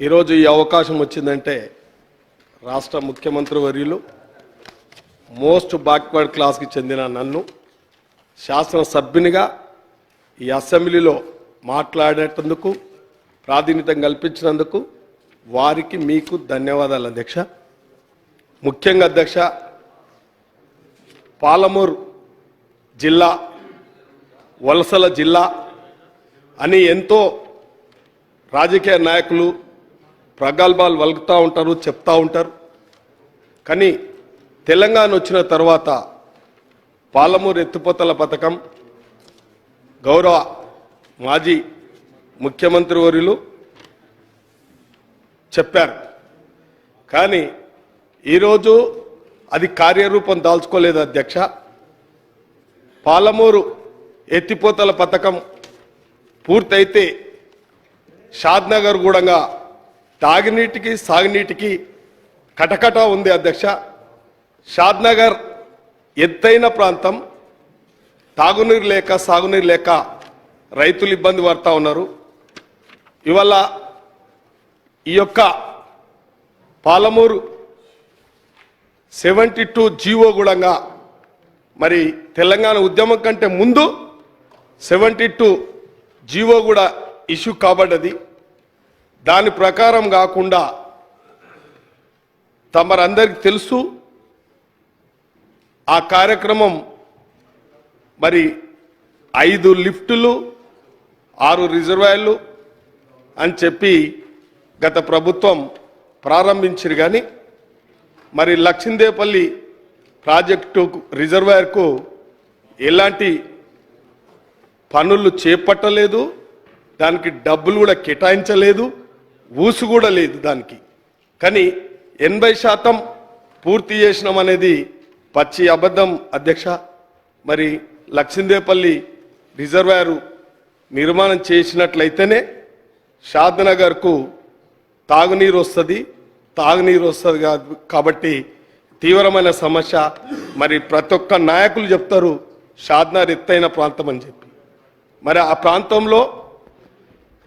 ఈరోజు ఈ అవకాశం వచ్చిందంటే రాష్ట్ర ముఖ్యమంత్రి వర్యులు మోస్ట్ బ్యాక్వర్డ్ క్లాస్కి చెందిన నన్ను శాసనసభ్యునిగా ఈ అసెంబ్లీలో మాట్లాడేటందుకు ప్రాతినిధ్యం కల్పించినందుకు వారికి మీకు ధన్యవాదాలు అధ్యక్ష. ముఖ్యంగా అధ్యక్ష పాలమూరు జిల్లా వలసల జిల్లా అని ఎంతో రాజకీయ నాయకులు ప్రగల్భాలు వలుకుతూ ఉంటారు చెప్తూ ఉంటారు. కానీ తెలంగాణ వచ్చిన తర్వాత పాలమూరు ఎత్తిపోతల పథకం గౌరవ మాజీ ముఖ్యమంత్రి వర్యులు చెప్పారు. కానీ ఈరోజు అది కార్యరూపం దాల్చుకోలేదు అధ్యక్ష. పాలమూరు ఎత్తిపోతల పథకం పూర్తయితే షాద్నగర్ కూడా తాగునీటికి సాగునీటికి కటకట ఉంది అధ్యక్ష. షాద్నగర్ ఎత్తైన ప్రాంతం. తాగునీరు లేక సాగునీరు లేక రైతులు ఇబ్బంది పడతా ఉన్నారు. ఇవాళ ఈ యొక్క పాలమూరు సెవెంటీ టూ జీవో గుడంగా మరి తెలంగాణ ఉద్యమం కంటే ముందు సెవెంటీ టూ జీవో కూడా ఇష్యూ కాబడ్డది. దాని ప్రకారం కాకుండా తమరందరికి తెలుసు ఆ కార్యక్రమం మరి ఐదు లిఫ్టులు ఆరు రిజర్వాయర్లు అని చెప్పి గత ప్రభుత్వం ప్రారంభించారు కానీ మరి లక్ష్మీదేపల్లి ప్రాజెక్టు రిజర్వాయర్కు ఎలాంటి పనులు చేపట్టలేదు దానికి డబ్బులు కూడా కేటాయించలేదు. ఊసు కూడా లేదు దానికి. కానీ ఎనభై శాతం పూర్తి చేసినాం అనేది పచ్చి అబద్ధం అధ్యక్ష. మరి లక్ష్మీదేపల్లి రిజర్వాయరు నిర్మాణం చేసినట్లయితేనే షాద్నగర్కు తాగునీరు వస్తుంది. తాగునీరు వస్తుంది కాబట్టి తీవ్రమైన సమస్య. మరి ప్రతి ఒక్క నాయకులు చెప్తారు షాద్నగర్ ఎత్తైన ప్రాంతం అని చెప్పి. మరి ఆ ప్రాంతంలో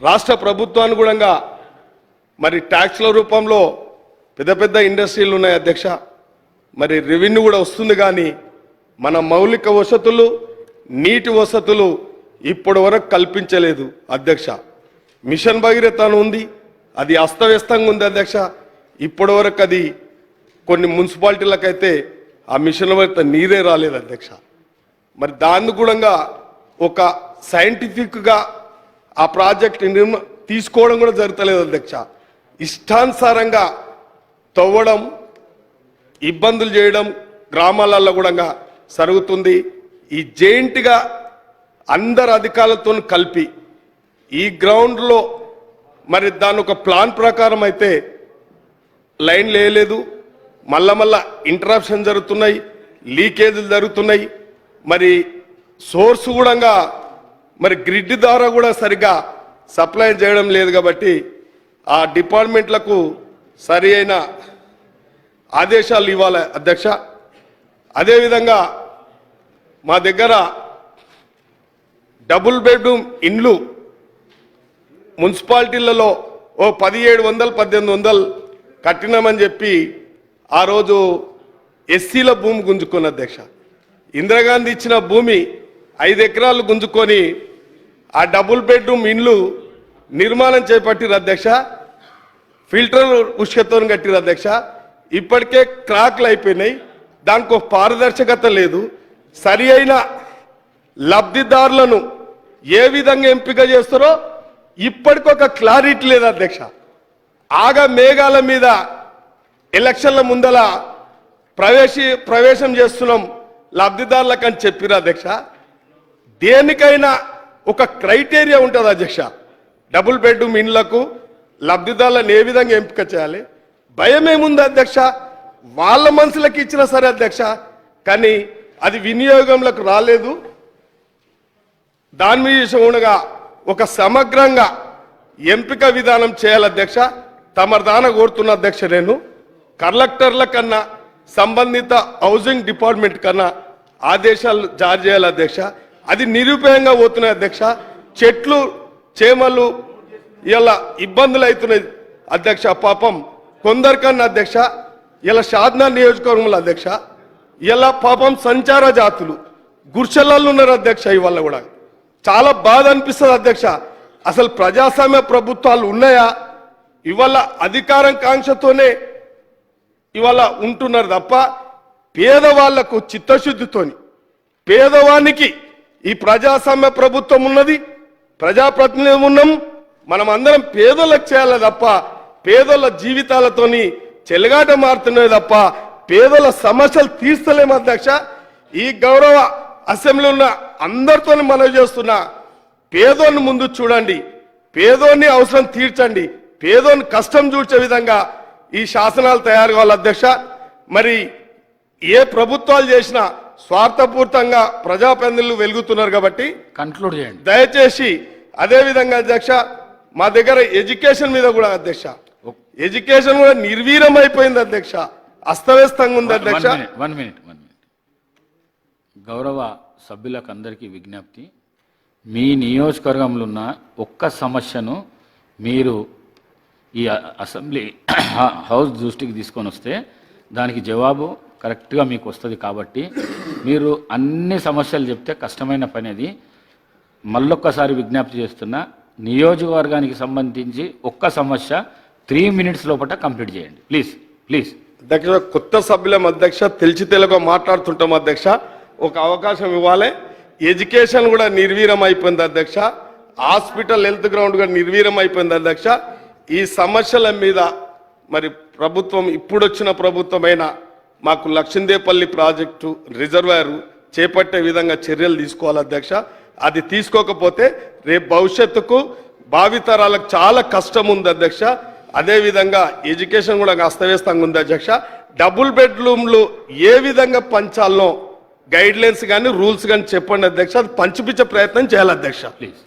రాష్ట్ర ప్రభుత్వాన్ని కూడా మరి ట్యాక్స్ల రూపంలో పెద్ద పెద్ద ఇండస్ట్రీలు ఉన్నాయి అధ్యక్ష. మరి రెవెన్యూ కూడా వస్తుంది కానీ మన మౌలిక వసతులు నీటి వసతులు ఇప్పటి వరకు కల్పించలేదు అధ్యక్ష. మిషన్ భగీరథ అని ఉంది అది అస్తవ్యస్తంగా ఉంది అధ్యక్ష. ఇప్పటి వరకు అది కొన్ని మున్సిపాలిటీలకైతే ఆ మిషన్ భగీరథ నీరే రాలేదు అధ్యక్ష. మరి దాన్ని కూడా ఒక సైంటిఫిక్గా ఆ ప్రాజెక్ట్ నిర్మ తీసుకోవడం కూడా జరుగుతలేదు అధ్యక్ష. ఇష్టానుసారంగా తవ్వడం ఇబ్బందులు చేయడం గ్రామాలలో కూడా జరుగుతుంది. ఈ జైంట్గా అందరు అధికారులతో కలిపి ఈ గ్రౌండ్లో మరి దాని ఒక ప్లాన్ ప్రకారం అయితే లైన్ లేయలేదు. మళ్ళా మళ్ళా ఇంటరాప్షన్ జరుగుతున్నాయి లీకేజీలు జరుగుతున్నాయి. మరి సోర్స్ కూడా మరి గ్రిడ్ ద్వారా కూడా సరిగ్గా సప్లై చేయడం లేదు కాబట్టి ఆ డిపార్ట్మెంట్లకు సరి అయిన ఆదేశాలు ఇవ్వాలి అధ్యక్ష. అదేవిధంగా మా దగ్గర డబుల్ బెడ్రూమ్ ఇండ్లు మున్సిపాలిటీలలో ఓ పదిహేడు వందలు పద్దెనిమిది వందలు కట్టినామని చెప్పి ఆ రోజు ఎస్సీల భూమి గుంజుకున్న అధ్యక్ష. ఇందిరాగాంధీ ఇచ్చిన భూమి ఐదు ఎకరాలు గుంజుకొని ఆ డబుల్ బెడ్రూమ్ ఇండ్లు నిర్మాణం చేపట్టిరు అధ్యక్ష. ఫిల్టర్లు ఉష్కతో కట్టిరు అధ్యక్ష. ఇప్పటికే క్రాక్లు అయిపోయినాయి. దానికి ఒక పారదర్శకత లేదు. సరి అయిన లబ్ధిదారులను ఏ విధంగా ఎంపిక చేస్తారో ఇప్పటికొక క్లారిటీ లేదు అధ్యక్ష. ఆగ మేఘాల మీద ఎలక్షన్ల ముందల ప్రవేశి ప్రవేశం చేస్తున్నాం లబ్ధిదారులకని అని చెప్పిరు అధ్యక్ష. దేనికైనా ఒక క్రైటీరియా ఉంటుంది అధ్యక్ష. డబుల్ బెడ్రూమ్ ఇండ్లకు లబ్ధిదారులను ఏ విధంగా ఎంపిక చేయాలి? భయం ఏముంది అధ్యక్ష వాళ్ళ మనసులకు ఇచ్చిన సరే అధ్యక్ష కానీ అది వినియోగంలోకి రాలేదు. దాని మీద ఉండగా ఒక సమగ్రంగా ఎంపిక విధానం చేయాలి అధ్యక్ష. తమ కోరుతున్న అధ్యక్ష నేను కలెక్టర్ల కన్నా సంబంధిత హౌసింగ్ డిపార్ట్మెంట్ కన్నా ఆదేశాలు జారీ చేయాలి అధ్యక్ష. అది నిరుపయోగంగా పోతున్నాయి అధ్యక్ష. చెట్లు చేమలు ఇలా ఇబ్బందులు అవుతున్నాయి అధ్యక్ష పాపం. కొందరికన్నా అధ్యక్ష ఇలా షాద్నా నియోజకవర్గంలో అధ్యక్ష ఇలా పాపం సంచార జాతులు. గుర్షలలో ఉన్నారు అధ్యక్ష ఇవాళ కూడా. చాలా బాధ అనిపిస్తుంది అధ్యక్ష. అసలు ప్రజాస్వామ్య ప్రభుత్వాలు ఉన్నాయా? ఇవాళ అధికారం కాంక్షతోనే ఇవాళ ఉంటున్నారు తప్ప పేదవాళ్ళకు చిత్తశుద్ధితోని పేదవానికి ఈ ప్రజాస్వామ్య ప్రభుత్వం ఉన్నది ప్రజాప్రతినిధి ఉన్నాం మనం అందరం పేదలకు చేయాలి తప్ప పేదల జీవితాలతోని చెలగాట మారుతున్నాయి తప్ప పేదల సమస్యలు తీర్చలేము అధ్యక్ష. ఈ గౌరవ అసెంబ్లీ ఉన్న అందరితో మనవి చేస్తున్నా పేదోని ముందు చూడండి పేదోని అవసరం తీర్చండి పేదోని కష్టం చూచే విధంగా ఈ శాసనాలు తయారు కావాలి అధ్యక్ష. మరి ఏ ప్రభుత్వాలు చేసినా స్వార్థపూర్తంగా ప్రజాప్రతినిధులు వెలుగుతున్నారు కాబట్టి కన్క్లూడ్ చేయండి. దయచేసి అదే విధంగా అధ్యక్ష మా దగ్గర ఎడ్యుకేషన్ మీద కూడా అధ్యక్ష. ఎడ్యుకేషన్ కూడా నిర్వీర్యం అయిపోయింది అధ్యక్ష. అస్తవ్యస్తంగా ఉంది అధ్యక్ష. వన్ మినిట్ వన్ మినిట్ గౌరవ సభ్యులకు అందరికీ విజ్ఞప్తి. మీ నియోజకవర్గంలో ఉన్న ఒక్క సమస్యను మీరు ఈ అసెంబ్లీ హౌస్ దృష్టికి తీసుకొని వస్తే దానికి జవాబు కరెక్ట్గా మీకు వస్తుంది కాబట్టి మీరు అన్ని సమస్యలు చెప్తే కష్టమైన పని అది. మళ్ళొక్కసారి విజ్ఞప్తి చేస్తున్నా నియోజకవర్గానికి సంబంధించి ఒక్క సమస్య త్రీ మినిట్స్ లోపల కంప్లీట్ చేయండి. Please please. అధ్యక్ష కొత్త సభ్యులం అధ్యక్ష తెలిసి తెలుగు మాట్లాడుతుంటాం అధ్యక్ష. ఒక అవకాశం ఇవ్వాలి. ఎడ్యుకేషన్ కూడా నిర్వీరం అయిపోయింది అధ్యక్ష. హాస్పిటల్ హెల్త్ గ్రౌండ్ కూడా నిర్వీరం అయిపోయింది అధ్యక్ష. ఈ సమస్యల మీద మరి ప్రభుత్వం ఇప్పుడొచ్చిన ప్రభుత్వమైన మాకు లక్ష్మీదేపల్లి ప్రాజెక్టు రిజర్వాయర్ చేపట్టే విధంగా చర్యలు తీసుకోవాలి అధ్యక్ష. అది తీసుకోకపోతే రేపు భవిష్యత్తుకు భావితరాలకు చాలా కష్టం ఉంది అధ్యక్ష. అదేవిధంగా ఎడ్యుకేషన్ కూడా అస్తవ్యస్తంగా ఉంది అధ్యక్ష. డబుల్ బెడ్రూమ్లు ఏ విధంగా పంచాలనో గైడ్లైన్స్ కానీ రూల్స్ కానీ చెప్పండి అధ్యక్ష. అది పంచిపించే ప్రయత్నం చేయాలి అధ్యక్ష. ప్లీజ్.